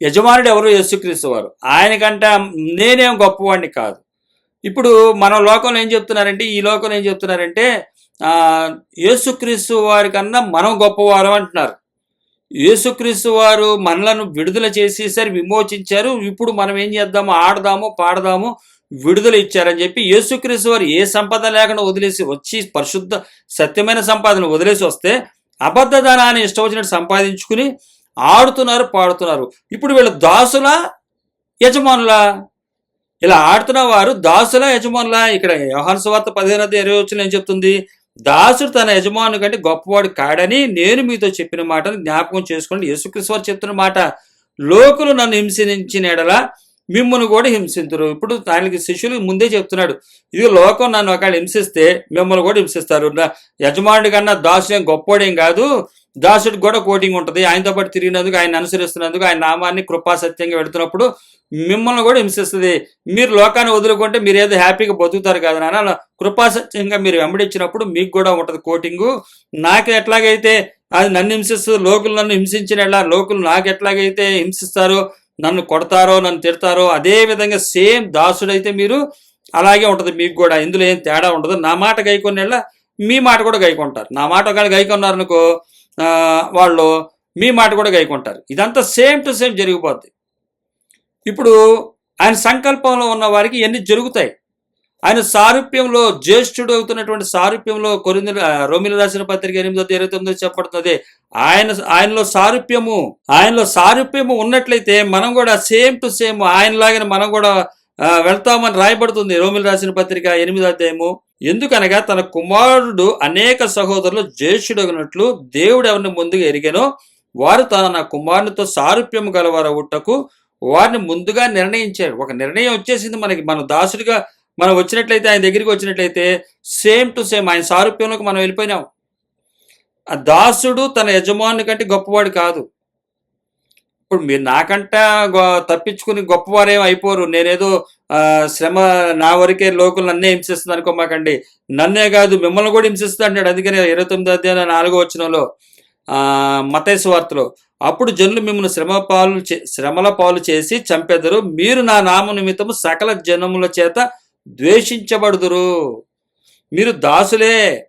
యజమానుడు ఎవరు? యేసుక్రీస్తు వారు. ఆయనకంట నేనేం గొప్పవాడిని కాదు. ఇప్పుడు మన లోకంలో ఏం చెప్తున్నారంటే ఈ లోకంలో ఏం చెప్తున్నారంటే యేసుక్రీస్తు వారి కన్నా మనం గొప్పవారు అంటున్నారు. యేసుక్రీస్తు వారు మనలను విడుదల చేసేసారి విమోచించారు. ఇప్పుడు మనం ఏం చేద్దాము? ఆడదాము పాడదాము విడుదల ఇచ్చారని చెప్పి యేసుక్రీస్తు వారు ఏ సంపద లేకుండా వదిలేసి వచ్చి పరిశుద్ధ సత్యమైన సంపాదన వదిలేసి వస్తే అబద్ధదానాన్ని ఇష్టం వచ్చినట్టు సంపాదించుకుని ఆడుతున్నారు పాడుతున్నారు. ఇప్పుడు వీళ్ళు దాసుల యజమానుల? ఇలా ఆడుతున్న వారు దాసుల యజమానుల? ఇక్కడ వ్యవహార సువార్త పదిహేను ఇరవై వచ్చిన ఏం చెప్తుంది? దాసుడు తన యజమాను కంటే గొప్పవాడు కాడని నేను మీతో చెప్పిన మాటను జ్ఞాపకం చేసుకోండి యేసుక్రీస్తు వారు చెప్తున్న మాట లోకులు నన్ను హింసించిన ఎడలా మిమ్మల్ని కూడా హింసించరు ఇప్పుడు ఆయనకి శిష్యులు ముందే చెప్తున్నాడు ఇది లోకం నన్ను ఒకవేళ హింసిస్తే మిమ్మల్ని కూడా హింసిస్తారు. యజమానుడి కన్నా దాసుడు ఏం గొప్పోడేం కాదు దాసుడికి కూడా కోటింగ్ ఉంటుంది. ఆయనతో పాటు తిరిగినందుకు ఆయన అనుసరిస్తున్నందుకు ఆయన నామాన్ని కృపాసత్యంగా పెడుతున్నప్పుడు మిమ్మల్ని కూడా హింసిస్తుంది. మీరు లోకాన్ని వదులుకుంటే మీరు ఏదో హ్యాపీగా బతుకుతారు కదా నాన్న. అలా కృపాసత్యంగా మీరు వెంబడించినప్పుడు మీకు కూడా ఉంటుంది కోటింగు. నాకు ఎట్లాగైతే అది నన్ను హింసిస్తూ లోకులు నన్ను హింసించిన ఎలా లోకులు నాకు ఎట్లాగైతే హింసిస్తారో నన్ను కొడతారో నన్ను తిడతారో అదే విధంగా సేమ్ దాసుడైతే మీరు అలాగే ఉంటుంది మీకు కూడా. ఇందులో ఏం తేడా ఉండదు. నా మాట గైకొనేళ్ళ మీ మాట కూడా గైకొంటారు. నా మాట ఒకవేళ గైకొన్నారు అనుకో వాళ్ళు మీ మాట కూడా గైకొంటారు. ఇదంతా సేమ్ టు సేమ్ జరిగిపోద్ది. ఇప్పుడు ఆయన సంకల్పంలో ఉన్న వారికి ఇవన్నీ జరుగుతాయి. ఆయన సారూప్యంలో జ్యేష్ఠుడు అవుతున్నటువంటి సారూప్యంలో కొరింది రోమిల రాసిన పత్రిక ఎనిమిదో ఇరవై తొమ్మిదో చెప్పబడుతుంది. ఆయన ఆయనలో సారూప్యము ఆయనలో సారూప్యము ఉన్నట్లయితే మనం కూడా సేమ్ టు సేమ్ ఆయనలాగానే మనం కూడా వెళ్తామని రాయబడుతుంది రోమిల రాసిన పత్రిక ఎనిమిదో అధ్యాయము. ఎందుకనగా తన కుమారుడు అనేక సహోదరులు జ్యేష్ఠుడగినట్లు దేవుడు ఎవరిని ముందుగా ఎరిగానో వారు తన కుమారునితో సారూప్యము గలవారవుటకు వారిని ముందుగా నిర్ణయించాడు ఒక నిర్ణయం వచ్చేసింది మనకి. మన దాసుడిగా మనం వచ్చినట్లయితే ఆయన దగ్గరికి వచ్చినట్లయితే సేమ్ టు సేమ్ ఆయన సారూప్యంలోకి మనం వెళ్ళిపోయినాం. ఆ దాసుడు తన యజమాని కంటే గొప్పవాడు కాదు. ఇప్పుడు మీరు నాకంట గొ- తప్పించుకుని గొప్పవారేం అయిపోరు. నేనేదో శ్రమ నా వరకే లోకులు నన్నే హింసిస్తుంది అనుకోమాకండి. నన్నే కాదు మిమ్మల్ని కూడా హింసిస్తుంది అంటాడు. అందుకని ఇరవై తొమ్మిది అధ్యాయం నాలుగో వచ్చినలో ఆ మతేసు వార్తలో అప్పుడు జనులు మిమ్మల్ని శ్రమ పాలు చే- శ్రమల పాలు చేసి చంపెదరు. మీరు నా నామ నిమిత్తము సకల జనముల చేత ద్వేషించబడుదురు. మీరు దాసులే.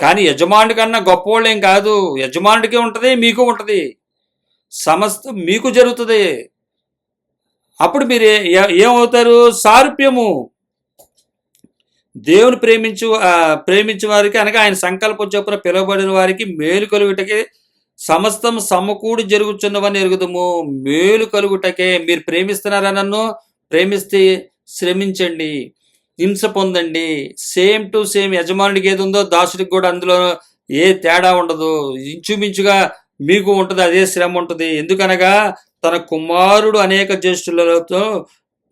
కానీ యజమానుడి కన్నా గొప్పవాళ్ళేం కాదు. యజమానుడికి ఉంటుంది మీకు ఉంటుంది. సమస్తం మీకు జరుగుతుంది. అప్పుడు మీరు ఏమవుతారు? సారూప్యము. దేవుని ప్రేమించు ప్రేమించే ప్రేమించు వారికి అనగా ఆయన సంకల్పం చొప్పున పిలువబడిన వారికి మేలు కలుగుటకే సమస్తం సమకూడి జరుగుతున్నవని ఎరుగుదము. మేలు కలుగుటకే మీరు ప్రేమిస్తున్నారా నన్ను? ప్రేమిస్తే శ్రమించండి. హింస పొందండి. సేమ్ టు సేమ్ యజమానుడికి ఏది ఉందో దాసుడికి కూడా అందులో ఏ తేడా ఉండదు. ఇంచుమించుగా మీకు ఉంటుంది అదే శ్రమ ఉంటుంది. ఎందుకనగా తన కుమారుడు అనేక జ్యేష్ఠులతో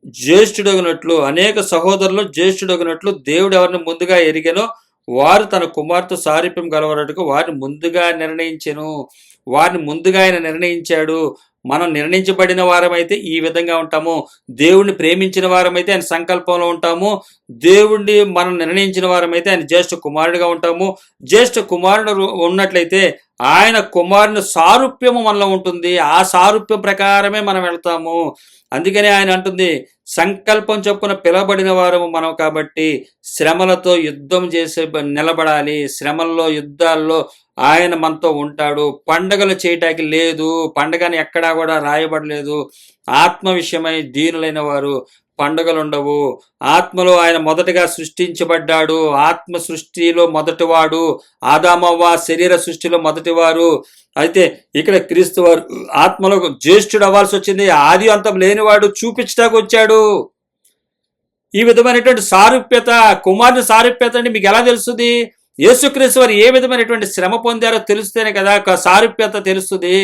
జ్యేష్ఠుడగినట్లు అనేక సహోదరులు జ్యేష్ఠుడగినట్లు దేవుడు ఎవరిని ముందుగా ఎరిగానో వారు తన కుమార్తె సారూప్యం గలవరటకు వారిని ముందుగా నిర్ణయించెను. వారిని ముందుగా ఆయన నిర్ణయించాడు. మనం నిర్ణయించబడిన వారమైతే ఈ విధంగా ఉంటాము. దేవుణ్ణి ప్రేమించిన వారమైతే ఆయన సంకల్పంలో ఉంటాము. దేవుణ్ణి మనం నిర్ణయించిన వారమైతే ఆయన జ్యేష్ఠ కుమారుడిగా ఉంటాము. జ్యేష్ఠ కుమారుడు ఉన్నట్లయితే ఆయన కుమారుని సారూప్యము మనలో ఉంటుంది. ఆ సారూప్యం ప్రకారమే మనం వెళ్తాము. అందుకని ఆయన అంటుంది సంకల్పం చొప్పున పిలబడిన వారము మనం కాబట్టి శ్రమలతో యుద్ధం చేసే నిలబడాలి. శ్రమల్లో యుద్ధాల్లో ఆయన మనతో ఉంటాడు. పండగలు చేయటానికి లేదు. పండగని ఎక్కడా కూడా రాయబడలేదు. ఆత్మ విషయమై దీనులైన వారు పండుగలు ఉండవు ఆత్మలో ఆయన మొదటగా సృష్టించబడ్డాడు. ఆత్మ సృష్టిలో మొదటివాడు. ఆదామవ్వ శరీర సృష్టిలో మొదటివారు. అయితే ఇక్కడ క్రీస్తు వారు ఆత్మలో జ్యేష్ఠుడు అవ్వాల్సి వచ్చింది ఆది అంతం లేనివాడు చూపించడానికి వచ్చాడు ఈ విధమైనటువంటి సారూప్యత కుమారుని సారూప్యత అంటే మీకు ఎలా తెలుస్తుంది? యేసుక్రీస్తు వారు ఏ విధమైనటువంటి శ్రమ పొందారో తెలుస్తేనే కదా ఒక సారూప్యత తెలుస్తుంది.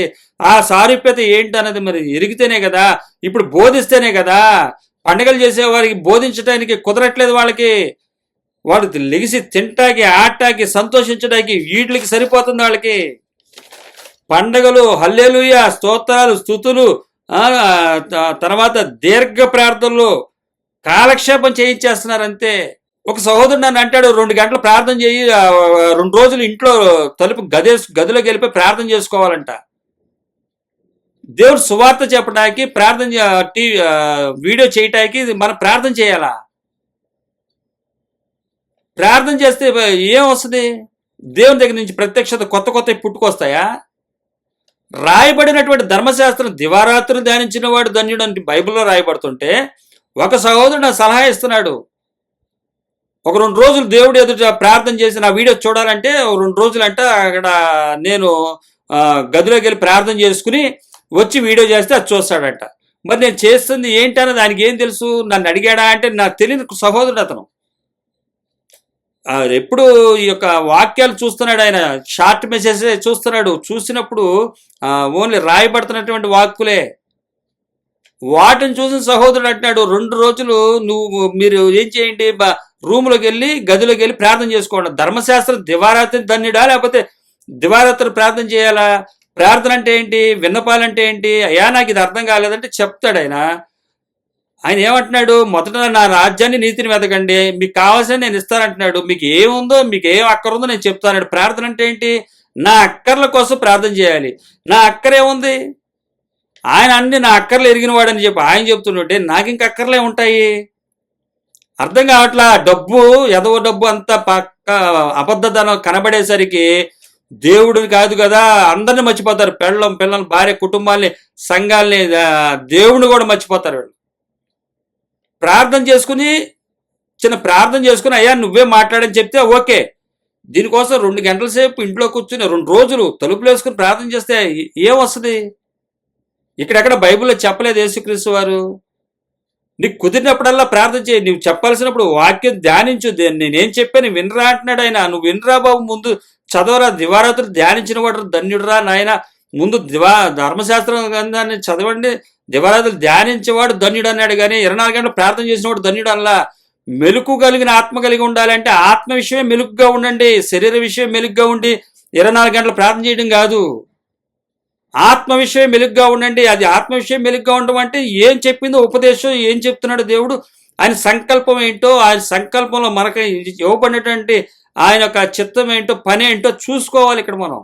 ఆ సారూప్యత ఏంటి అన్నది మరి ఎరిగితేనే కదా ఇప్పుడు బోధిస్తేనే కదా పండగలు చేసే వారికి బోధించడానికి కుదరట్లేదు వాళ్ళకి. వాడు లెగిసి తింటాకి ఆటాకి సంతోషించడానికి వీటికి సరిపోతుంది వాళ్ళకి. పండగలు హల్లెలూయ స్తోత్రాలు స్థుతులు తర్వాత దీర్ఘ ప్రార్థనలు కాలక్షేపం చేయించేస్తున్నారంతే. ఒక సహోదరుడు నన్ను అంటాడు రెండు గంటలు ప్రార్థన చేయి రెండు రోజులు ఇంట్లో తలుపు గదే గదిలోకి వెళ్ళిపోయి ప్రార్థన చేసుకోవాలంట. దేవుడు సువార్త చెప్పడానికి ప్రార్థన టీవీ వీడియో చేయటానికి మనం ప్రార్థన చేయాలా? ప్రార్థన చేస్తే ఏం వస్తుంది? దేవుని దగ్గర నుంచి ప్రత్యక్షత కొత్త కొత్త పుట్టుకొస్తాయా? రాయబడినటువంటి ధర్మశాస్త్రం దివారాత్రులు ధ్యానించిన వాడు ధన్యుడు అని బైబిల్లో రాయబడుతుంటే ఒక సహోదరుడు నా సలహా ఇస్తున్నాడు. ఒక రెండు రోజులు దేవుడు ఎదుట ప్రార్థన చేసి నా వీడియో చూడాలంటే రెండు రోజులు అంటే అక్కడ నేను గదిలోకి వెళ్ళి ప్రార్థన చేసుకుని వచ్చి వీడియో చేస్తే అది చూస్తాడట. మరి నేను చేస్తుంది ఏంటని దానికి ఏం తెలుసు? నన్ను అడిగాడా అంటే నాకు తెలియని సహోదరుడు అతను. ఎప్పుడు ఈ యొక్క వాక్యాలు చూస్తున్నాడు ఆయన షార్ట్ మెసేజ్ చూస్తున్నాడు. చూసినప్పుడు ఓన్లీ రాయబడుతున్నటువంటి వాక్కులే. వాటిని చూసిన సహోదరుడు అంటున్నాడు రెండు రోజులు నువ్వు మీరు ఏం చేయండి? రూమ్లోకి వెళ్ళి గదిలోకి వెళ్ళి ప్రార్థన చేసుకోండి. ధర్మశాస్త్రం దివారాత్రి ధన్యుడా? లేకపోతే దివారాత్రి ప్రార్థన చేయాలా? ప్రార్థన అంటే ఏంటి? విన్నపాలంటే ఏంటి? అయ్యా నాకు ఇది అర్థం కాలేదంటే చెప్తాడు ఆయన. ఆయన ఏమంటున్నాడు? మొదట నా రాజ్యాన్ని నీతిని వెతకండి. మీకు కావాల్సిన నేను ఇస్తానంటున్నాడు. మీకు ఏముందో మీకు ఏం అక్కరుందో నేను చెప్తాను ప్రార్థన అంటే ఏంటి? నా అక్కర్ల కోసం ప్రార్థన చేయాలి. నా అక్కరేముంది ఆయన అన్ని నా అక్కర్లు ఎరిగిన వాడని చెప్పి ఆయన చెప్తుంటే నాకు ఇంక అక్కర్లే ఉంటాయి. అర్థం కావట్లా? డబ్బు ఎదవ డబ్బు అంతా పక్క అబద్ధతనం కనబడేసరికి దేవుడిని కాదు కదా అందరిని మర్చిపోతారు. పెళ్ళం పిల్లలు భార్య కుటుంబాల్ని సంఘాలని దేవుడిని కూడా మర్చిపోతారు వీళ్ళు. ప్రార్థన చేసుకుని చిన్న ప్రార్థన చేసుకుని అయ్యా నువ్వే మాట్లాడని చెప్తే ఓకే. దీనికోసం రెండు గంటల సేపు ఇంట్లో కూర్చుని రెండు రోజులు తలుపులు వేసుకుని ప్రార్థన చేస్తే ఏం వస్తుంది? ఇక్కడెక్కడ బైబిల్లో చెప్పలేదు యేసుక్రీస్తు వారు? నీకు కుదిరినప్పుడల్లా ప్రార్థన చేయి. నువ్వు చెప్పాల్సినప్పుడు వాక్యం ధ్యానించు. దే- నేనేం చెప్పాను వినరా అంటున్నాడు ఆయన. నువ్వు వినరా బాబు ముందు చదవరా. దివారాత్రులు ధ్యానించిన వాడు ధన్యుడురా నాయన. ముందు దివా ధర్మశాస్త్రం గ్రంథాన్ని చదవండి. దివారాత్రులు ధ్యానించేవాడు ధన్యుడు అన్నాడు కానీ ఇరవై నాలుగు గంటలు ప్రార్థన చేసినవాడు ధన్యుడు అల్లా మెలుకు కలిగిన ఆత్మ కలిగి ఉండాలంటే ఆత్మ విషయమే మెలుగ్గా ఉండండి. శరీర విషయం మెలుగ్గా ఉండి ఇరవై నాలుగు గంటలు ప్రార్థన చేయడం కాదు. ఆత్మ విషయం మెలుగ్గా ఉండండి. అది ఆత్మ విషయం మెలుగ్గా ఉండడం అంటే ఏం చెప్పిందో ఉపదేశం ఏం చెప్తున్నాడు దేవుడు ఆయన సంకల్పం ఏంటో ఆయన సంకల్పంలో మనకి ఇవ్వబడినటువంటి ఆయన యొక్క చిత్తం ఏంటో పని ఏంటో చూసుకోవాలి ఇక్కడ మనం.